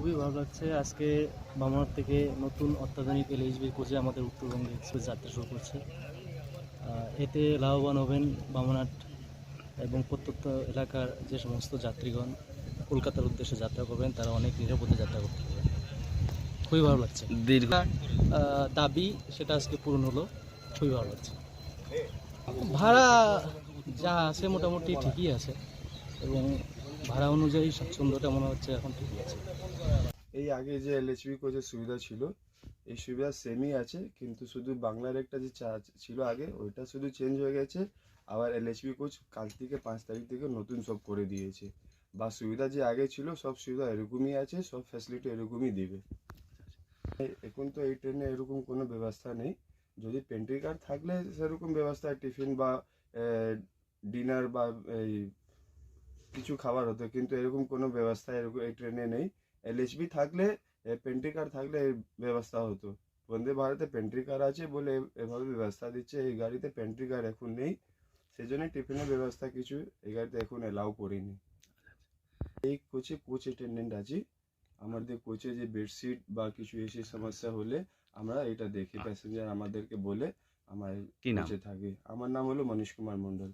খুবই ভালো লাগছে। আজকে বামনার থেকে নতুন অত্যাধুনিক এলএইচবি কোচে আমাদের উত্তরবঙ্গে এক্সপ্রেস যাত্রা শুরু করছে। এতে লাভবান হবেন বামনাট এবং প্রত্যন্ত এলাকার যে সমস্ত যাত্রীগণ কলকাতার উদ্দেশ্যে যাত্রা করবেন তারা অনেক নিরাপদে যাত্রা করতে পারবেন। খুবই ভালো লাগছে। দীর্ঘ। দাবি সেটা আজকে পূরণ হলো। খুবই ভালো লাগছে। ভাড়া যা আছে মোটামুটি ঠিকই আছে। এবং ভাড়া অনুযায়ী স্বাচ্ছন্দ্যটা মনে হচ্ছে এখন ঠিকই আছে। এই আগে যে এলএচবি কোচের সুবিধা ছিল, এই সুবিধা সেমই আছে, কিন্তু শুধু বাংলার একটা যে চার্জ ছিল আগে, ওইটা শুধু চেঞ্জ হয়ে গেছে, আবার এলএচবি কোচ কাল থেকে পাঁচ তারিখ থেকে নতুন সব করে দিয়েছে। বা সুবিধা যে আগে ছিল, সব সুবিধা এরকমই আছে, সব ফ্যাসিলিটি এরকমই দিবে। এখন তো এই ট্রেনে এরকম কোনো ব্যবস্থা নেই। যদি পেন্ট্রি কার্ড থাকলে সেরকম ব্যবস্থা, টিফিন বা ডিনার বা, এই কিছু খাবার হতো কিন্তু এরকম কোনো ব্যবস্থা এরকম এই ট্রেনে নেই। এলএচবি থাকলে পেন্ট্রি কার থাকলে ব্যবস্থা হতো। বন্দে ভারতে পেন্ট্রি কার আছে বলে এভাবে ব্যবস্থা দিচ্ছে। এই গাড়িতে পেন্ট্রি কার এখন নেই। সেই জন্য টিফিনের ব্যবস্থা কিছু এই গাড়িতে এখন এলাও করিনি। এই কোচে কোচ অ্যাটেন্ডেন্ট আছি। আমাদের কোচে যে বেডশিট বা কিছু এসে সমস্যা হলে আমরা এটা দেখি। প্যাসেঞ্জার আমাদেরকে বলে আমার কি নাম? থাকি। আমার নাম হলো মনীশ কুমার মণ্ডল।